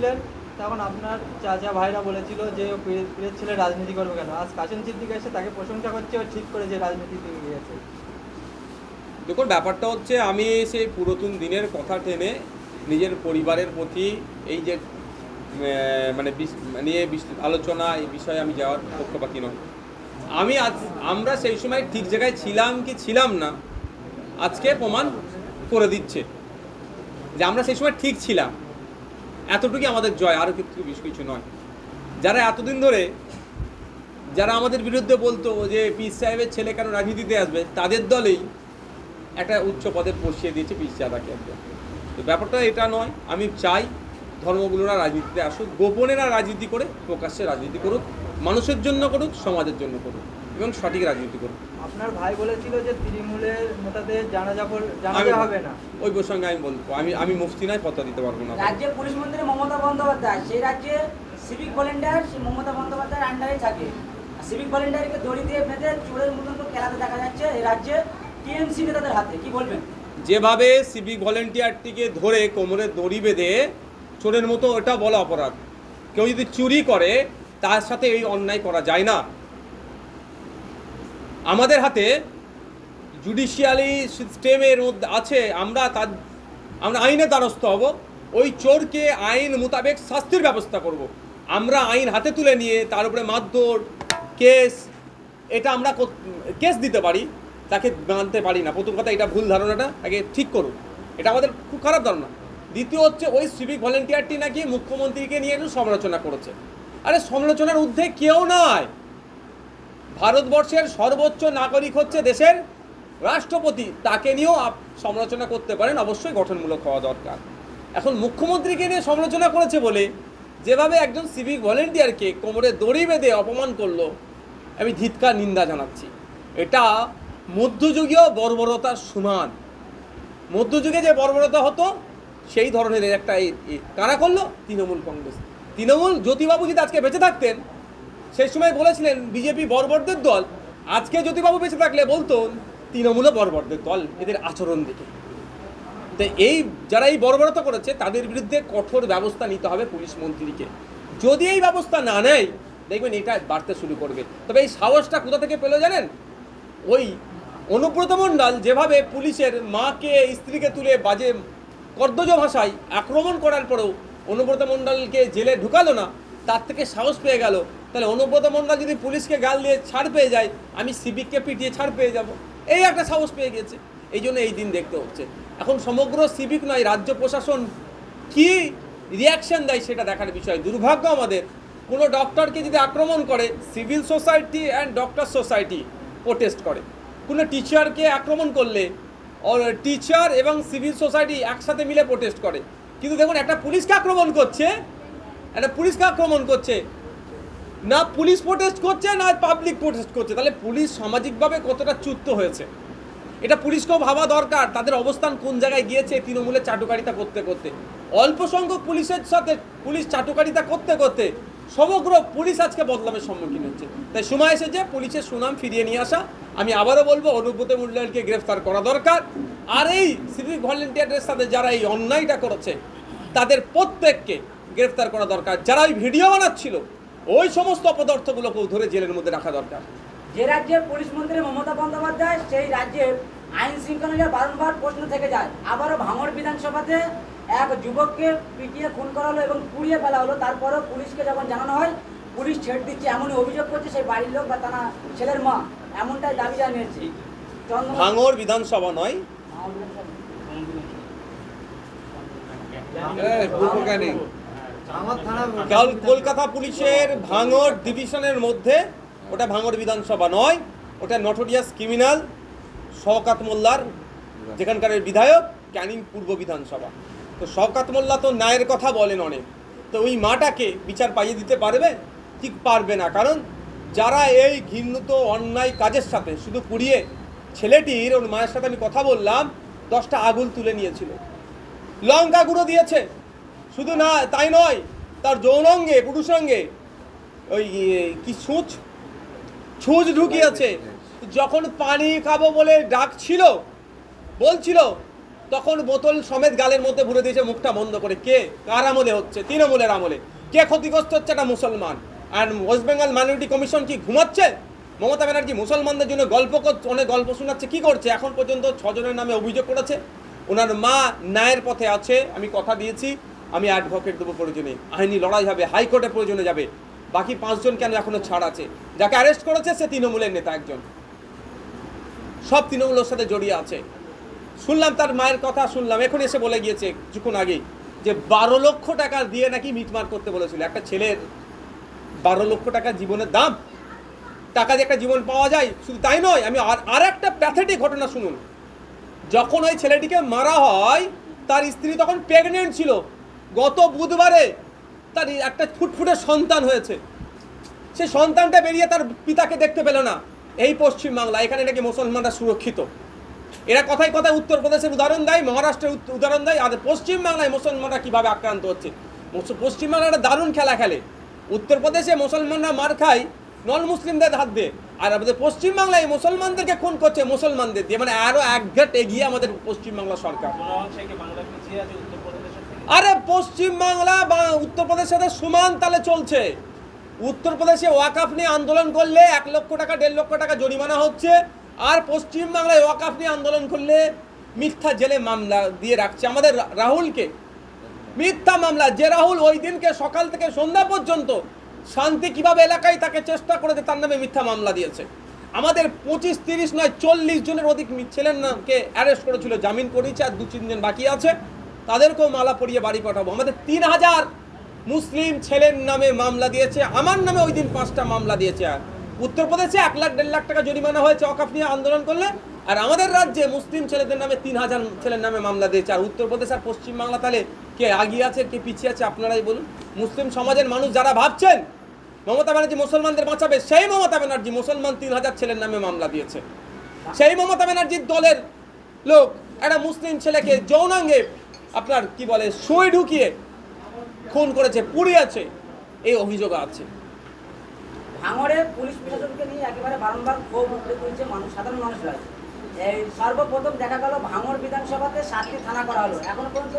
ছিলেন, তখন আপনার চাচা ভাইরা বলেছিল যে পীরের ছেলে রাজনীতি করবে কেন? আজ কাশেম সিদ্দিক এসে তাকে প্রশংসা করছে, ও ঠিক করে যে রাজনীতি দিকে গিয়েছে। দেখুন, ব্যাপারটা হচ্ছে আমি সেই পুরাতন দিনের কথা টেনে নিজের পরিবারের প্রতি এই যে মানে নিয়ে আলোচনা, এই বিষয়ে আমি যাওয়ার পক্ষপাতি নয় আমি আজ, আমরা সেই সময় ঠিক জায়গায় ছিলাম কি ছিলাম না, আজকে প্রমাণ করে দিচ্ছে যে আমরা সেই সময় ঠিক ছিলাম। এতটুকুই আমাদের জয়, আরও কিছু বেশ কিছু নয়। যারা এতদিন ধরে যারা আমাদের বিরুদ্ধে বলতো যে পীর সাহেবের ছেলে কেন রাজনীতিতে আসবে, তাদের দলেই একটা উচ্চ পদে বসিয়ে দিয়েছে পিস সাহেবাকে একদম তো ব্যাপারটা এটা নয়, আমি চাই ধর্মগুলোরা রাজনীতিতে আসুক গোপনেরা রাজনীতি করে, প্রকাশ্যে রাজনীতি করুক, মানুষের জন্য করুক, সমাজের জন্য করুক। এবং সঠিক রাজনীতি করুক আপনার ভাই বলেছিল যে তৃণমূলের নেতাদের জানাজা পর- আমি হবে না। ওই প্রসঙ্গে আমি বলব। আমি আমি মুফতি নয় ফতোয়া দিতে পারব না। রাজ্যের পুলিশ মন্ত্রী মমতা বন্দ্যোপাধ্যায় সেই রাজ্যে সিভিক ভলেন্টিয়ার সেই মমতা বন্দ্যোপাধ্যায়ের আন্ডারে থাকে। সিভিক ভলেন্টিয়ারকে দড়ি দিয়ে বেঁধে চোরের মতন তো খেলাতে দেখা যাচ্ছে এই রাজ্যে টিএমসি নেতাদের হাতে কি বলবেন? যেভাবে সিভিক ভলেন্টিয়ারটিকে ধরে কোমরে দড়ি বেঁধে চোরের মতো ওটা বলা অপরাধ। কেউ যদি চুরি করে তার সাথে এই অন্যায় করা যায় না। আমাদের হাতে জুডিশিয়ালি সিস্টেমের মধ্যে আছে, আমরা তার, আমরা আইনের দ্বারস্থ হব, ওই চোরকে আইন মোতাবেক শাস্তির ব্যবস্থা করব। আমরা আইন হাতে তুলে নিয়ে তার উপরে মারধর, কেস, এটা আমরা কেস দিতে পারি, তাকে মানতে পারি না। প্রথম কথা, এটা ভুল ধারণাটা, আগে ঠিক করুন। এটা আমাদের খুব খারাপ ধারণা। দ্বিতীয় হচ্ছে, ওই সিভিক ভলেন্টিয়ারটি নাকি মুখ্যমন্ত্রীকে নিয়ে একটু সমালোচনা করেছে। আরে, সমালোচনার ঊর্ধ্বে কেউ নয় ভারতবর্ষের সর্বোচ্চ নাগরিক হচ্ছে দেশের রাষ্ট্রপতি। তাকে নিয়েও সমালোচনা করতে পারেন, অবশ্যই গঠনমূলক হওয়া দরকার। এখন মুখ্যমন্ত্রীকে নিয়ে সমালোচনা করেছে বলে যেভাবে একজন সিভিক ভলেন্টিয়ারকে কোমরে দড়ি বেঁধে অপমান করল, আমি ধিৎকার, নিন্দা জানাচ্ছি। এটা মধ্যযুগীয় বর্বরতার সমান। মধ্যযুগে যে বর্বরতা হতো, সেই ধরনের একটা কারা করল? তৃণমূল কংগ্রেস। তৃণমূল জ্যোতিবাবু যদি আজকে বেঁচে থাকতেন সেই সময় বলেছিলেন, বিজেপি বর্বরদের দল। আজকে জ্যোতিবাবু বেঁচে থাকলে বলতো তৃণমূলও বর্বরদের দল এদের আচরণ দেখে। তো এই যারা এই বর্বরতা করেছে, তাদের বিরুদ্ধে কঠোর ব্যবস্থা নিতে হবে পুলিশ মন্ত্রীকে। যদি এই ব্যবস্থা না নেয়, দেখবেন এটা বাড়তে শুরু করবে। তবে এই সাহসটা কোথা থেকে পেল জানেন? ওই অনুব্রত মণ্ডল যেভাবে পুলিশের মাকে, স্ত্রীকে তুলে বাজে কর্দজ ভাষায় আক্রমণ করার পরেও অনুব্রত মণ্ডলকে জেলে ঢুকালো না, তার থেকে সাহস পেয়ে গেল। তাহলে অনুব্রত মণ্ডল যদি পুলিশকে গাল দিয়ে ছাড় পেয়ে যায়, আমি সিভিককে পিটিয়ে ছাড় পেয়ে যাব। এই একটা সাহস পেয়ে গেছে। এই জন্য এই দিন দেখতে হচ্ছে। এখন সমগ্র সিভিক নয়, রাজ্য প্রশাসন কি রিয়াকশন দেয় সেটা দেখার বিষয়। দুর্ভাগ্য আমাদের। কোনো ডক্টরকে যদি আক্রমণ করে civil society and doctor society protest করে। কোনো টিচারকে আক্রমণ করলে টিচার এবং সিভিল সোসাইটি একসাথে মিলে প্রোটেস্ট করে। কিন্তু দেখুন, একটা পুলিশকে আক্রমণ করছে, একটা পুলিশকে আক্রমণ করছে না পুলিশ প্রোটেস্ট করছে, না পাবলিক প্রোটেস্ট করছে। তাহলে পুলিশ সামাজিকভাবে কতটা চ্যুত হয়েছে? এটা পুলিশকেও ভাবা দরকার, তাদের অবস্থান কোন জায়গায় গিয়েছে তৃণমূলের চাটুকারিতা করতে করতে। অল্প সংখ্যক পুলিশের সাথে পুলিশ চাটুকারিতা করতে করতে সমগ্র পুলিশ আজকে বদলামের সম্মুখীন হচ্ছে। তাই সময় এসেছে, পুলিশের সুনাম ফিরিয়ে নিয়ে আসা। আমি আবারও বলব, অনুব্রত মূল্যায়নকে গ্রেফতার করা দরকার। আর এই সিভিক ভলেন্টিয়ারদের সাথে যারা এই অন্যায়টা করেছে, তাদের প্রত্যেককে গ্রেফতার করা দরকার। যারা ওই ভিডিও বানাচ্ছিল ওই সমস্ত অপদার্থগুলোকেও ধরে জেলের মধ্যে রাখা দরকার। যে রাজ্যের পুলিশ মন্ত্রী মমতা বন্দ্যোপাধ্যায় সেই রাজ্যের আইন শৃঙ্খলা নিয়ে বারংবার প্রশ্ন থেকে যায়। আবারও ভাঙড় বিধানসভাতে এক যুবককে পিটিয়ে খুন করা হলো এবং পুড়িয়ে ফেলা হলো তারপরেও পুলিশকে যখন জানানো হয় পুলিশ ছেড়ে দিচ্ছে এমনই অভিযোগ করছে সেই বাড়ির লোক বা তারা ছেলের মা। এমনটাই দাবি জানিয়েছে ভাঙর বিধানসভা নয়। কাল কলকাতা পুলিশের ভাঙর ডিভিশনের মধ্যে, ওটা ভাঙর বিধানসভা নয়, ওটা নটোরিয়াস ক্রিমিনাল, শওকাত মোল্লার যেখানকার বিধায়ক, ক্যানিং পূর্ব বিধানসভা। তো শওকাত মোল্লা তো ন্যায়ের কথা বলেন অনেক। তো ওই মাটাকে বিচার পাইয়ে দিতে পারবে? ঠিক পারবে না। কারণ যারা এই ঘৃণিত অন্যায় কাজের সাথে, শুধু পুড়িয়ে ছেলেটির, ওর মায়ের সাথে আমি কথা বললাম, দশটা আগুন তুলে নিয়েছিল। লঙ্কা গুঁড়ো দিয়েছে। শুধু না, তাই নয়, তার যৌনঙ্গে পুরুষাঙ্গে ওই কি ছুঁচ? ছুঁচ ঢুকিয়েছে। যখন পানি খাব বলে ডাকছিল, বলছিল, তখন বোতল সমেত গালের মধ্যে ভরে দিয়েছে, মুখটা বন্ধ করে। কে? কার আমলে হচ্ছে? তৃণমূলের আমলে। কে ক্ষতিগ্রস্ত হচ্ছে? একটা মুসলমান। আর ওয়েস্ট বেঙ্গল মাইনরিটি কমিশন কি ঘুমাচ্ছে? মমতা ব্যানার্জি মুসলমানদের জন্য গল্প অনেক গল্প শোনাচ্ছে, কি করছে? এখন পর্যন্ত ছজনের নামে অভিযোগ করেছে। ওনার মা ন্যায়ের পথে আছে, আমি কথা দিয়েছি। আমি অ্যাডভোকেট দেবো প্রয়োজনে। আইনি লড়াই হবে হাইকোর্টে প্রয়োজনে যাবে। বাকি পাঁচজন কেন এখনও ছাড় আছে? যাকে অ্যারেস্ট করেছে, সে তৃণমূলের নেতা একজন। সব তৃণমূলের সাথে জড়িয়ে আছে। শুনলাম তার মায়ের কথা, শুনলাম। এখন এসে বলে গিয়েছে কিছুক্ষণ আগেই যে, বারো লক্ষ টাকা দিয়ে নাকি মিটমার করতে বলেছিল। একটা ছেলের বারো লক্ষ টাকা জীবনের দাম। টাকা দিয়ে একটা জীবন পাওয়া যায়, শুধু তাই নয়, আমি আর আর একটা প্যাথেটিক ঘটনা শুনুন। যখন ওই ছেলেটিকে মারা হয়, তার স্ত্রী তখন প্রেগনেন্ট ছিল। গত বুধবারে তার একটা ফুটফুটে সন্তান হয়েছে। সে সন্তানটা বেরিয়ে তার পিতাকে দেখতে পেল না। এই পশ্চিমবাংলা, এখানে নাকি মুসলমানরা সুরক্ষিত। এরা কথায় কথায় উত্তরপ্রদেশের উদাহরণ দেয়, মহারাষ্ট্রের উদাহরণ দেয়, আর পশ্চিমবাংলায় মুসলমানরা কীভাবে আক্রান্ত হচ্ছে? মুস- পশ্চিমবাংলা দারুণ খেলা খেলে। উত্তরপ্রদেশে মুসলমানরা মার খায়, নন মুসলিমদের হাত দিয়ে। আর আমাদের পশ্চিমবাংলায় মুসলমানদেরকে খুন করছে মুসলমানদের দিয়ে। মানে আরও এক ঘাট এগিয়ে আমাদের পশ্চিমবাংলা সরকার। আরে পশ্চিমবাংলা বা উত্তরপ্রদেশের সাথে সমান তালে চলছে। উত্তরপ্রদেশে ওয়াকাফ নিয়ে আন্দোলন করলে এক লক্ষ টাকা, দেড় লক্ষ টাকা জরিমানা হচ্ছে। আর পশ্চিমবাংলায় ওয়াকাফ নিয়ে আন্দোলন করলে মিথ্যা জেলে মামলা দিয়ে রাখছে আমাদের রাহুলকে। মিথ্যা মামলা। যে রাহুল ওই দিনকে সকাল থেকে সন্ধ্যা পর্যন্ত শান্তি কীভাবে এলাকায় তাকে চেষ্টা করেছে তার নামে মিথ্যা মামলা দিয়েছে। আমাদের পঁচিশ, তিরিশ নয়, চল্লিশ জনের অধিক ছেলের নামকে অ্যারেস্ট করেছিল জামিন করেছে আর দু তিন তিনজন বাকি আছে। তাদেরকেও মালা পরিয়ে বাড়ি পাঠাবো। আমাদের তিন হাজার মুসলিম ছেলের নামে মামলা দিয়েছে, আমার নামে ওই দিন পাঁচটা মামলা দিয়েছে আর। উত্তরপ্রদেশে এক লাখ দেড় লাখ টাকা জরিমানা হয়েছে অকাফ নিয়ে আন্দোলন করলে। আর আমাদের রাজ্যে মুসলিম ছেলেদের নামে তিন হাজার ছেলের নামে মামলা দিয়েছে। আর উত্তরপ্রদেশ আর পশ্চিমবাংলা তাহলে কে আগিয়ে আছে, কে পিছিয়ে আছে, আপনারাই বলুন। মুসলিম সমাজের মানুষ যারা ভাবছেন, মমতা ব্যানার্জি মুসলমানদের বাঁচাবে, সেই মমতা ব্যানার্জি মুসলমান তিন হাজার ছেলের নামে মামলা দিয়েছে। সেই মমতা ব্যানার্জির দলের লোক, একটা মুসলিম ছেলেকে যৌনাঙ্গে আপনার কি বলে সই ঢুকিয়ে খুন করেছে পুড়িয়েছে এই অভিযোগ আছে। ভাঙড়ে পুলিশ প্রশাসনকে নিয়ে একেবারে বারংবার ক্ষোভ উঠতে তুলছে মানুষ, সাধারণ মানুষরা এই সর্বপ্রথম দেখা গেল ভাঙড় বিধানসভাতে সাতটি থানা করা হলো। এখন পর্যন্ত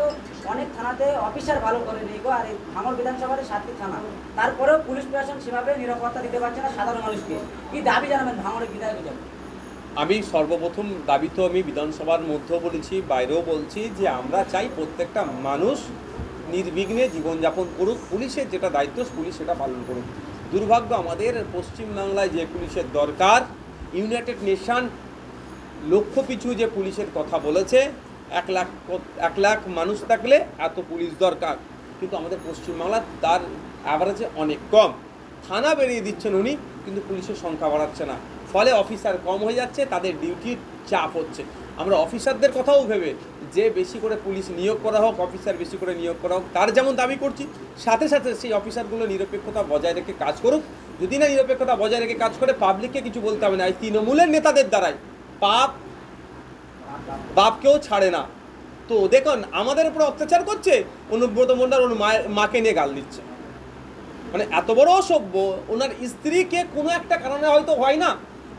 অনেক থানাতে অফিসার ভালো করে নেই গো, আর এই ভাঙড় বিধানসভাতে সাতটি থানা। তারপরেও পুলিশ প্রশাসন সেভাবে নিরাপত্তা দিতে পারছে না সাধারণ মানুষকে। কি দাবি জানাবেন ভাঙড়ের বিধায়ক? আমি সর্বপ্রথম দাবি তো আমি বিধানসভার মধ্যেও বলেছি, বাইরেও বলছি যে আমরা চাই প্রত্যেকটা মানুষ নির্বিঘ্নে জীবনযাপন করুক, পুলিশের যেটা দায়িত্ব পুলিশ সেটা পালন করুক। দুর্ভাগ্য আমাদের পশ্চিমবাংলায় যে পুলিশের দরকার ইউনাইটেড নেশান লক্ষ পিছু যে পুলিশের কথা বলেছে, এক লাখ এক লাখ মানুষ থাকলে এত পুলিশ দরকার। কিন্তু আমাদের পশ্চিমবাংলা তার অ্যাভারেজে অনেক কম। থানা বেরিয়ে দিচ্ছেন উনি, কিন্তু পুলিশের সংখ্যা বাড়াচ্ছে না। ফলে অফিসার কম হয়ে যাচ্ছে, তাদের ডিউটির চাপ হচ্ছে। আমরা অফিসারদের কথাও ভেবে যে বেশি করে পুলিশ নিয়োগ করা হোক, অফিসার বেশি করে নিয়োগ করা হোক, তার যেমন দাবি করছি, সাথে সাথে সেই অফিসারগুলো নিরপেক্ষতা বজায় রেখে কাজ করুক। যদি না নিরপেক্ষতা বজায় রেখে কাজ করে পাবলিককে কিছু বলতে হবে না। এই তৃণমূলের নেতাদের দ্বারাই পাপ বাপকেও ছাড়ে না। তো দেখুন, আমাদের উপর অত্যাচার করছে, অনুব্রত মন্ডল ওর মাকে নিয়ে গাল দিচ্ছে। মানে এত বড় অসভ্য, ওনার স্ত্রীকে কোনো একটা কারণে হয়তো হয় না।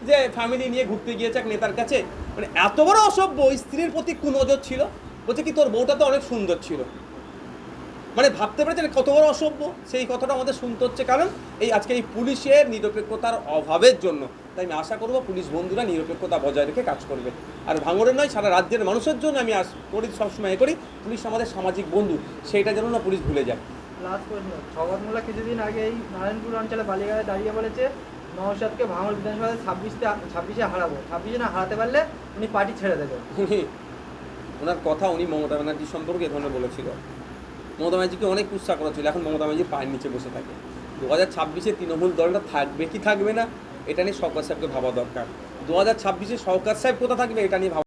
যে ফ্যামিলি নিয়ে ঘুরতে গিয়েছে এক নেতার কাছে মানে এত বড় অসভ্য স্ত্রীর প্রতি কুনজর ছিল, বলছে কি তোর বউটা তো অনেক সুন্দর ছিল। মানে ভাবতে পেরেছেন কত বড় অসভ্য? সেই কথাটা আমাদের শুনতে হচ্ছে, কারণ এই আজকে এই পুলিশের নিরপেক্ষতার অভাবের জন্য। তাই আমি আশা করব পুলিশ বন্ধুরা নিরপেক্ষতা বজায় রেখে কাজ করবে। আর ভাঙড়ের নয়, সারা রাজ্যের মানুষের জন্য আমি আস করি, সবসময় এ করি, পুলিশ আমাদের সামাজিক বন্ধু, সেইটা যেন না পুলিশ ভুলে যায়। লাস্ট কিছুদিন আগে এই নারায়ণপুর অঞ্চলে বালিগাড়ে দাঁড়িয়ে বলেছে নওশাদকে ভাঙড় বিধানসভায় ছাব্বিশে ছাব্বিশে হারাবো। ছাব্বিশে না হারাতে পারলে উনি পার্টি ছেড়ে দেবেন। উনি, ওনার কথা উনি মমতা ব্যানার্জি সম্পর্কে এখানে বলেছিল। মমতা ব্যানার্জিকে অনেক উৎসাহ করা ছিল এখন মমতা ব্যানার্জি পায়ের নিচে বসে থাকে। দু হাজার ছাব্বিশে তৃণমূল দলটা থাকবে কি থাকবে না, এটা নিয়ে সরকার সাহেবকে ভাবা দরকার। দু হাজার ছাব্বিশে সরকার সাহেব কোথা থাকবে, এটা নিয়ে ভাবা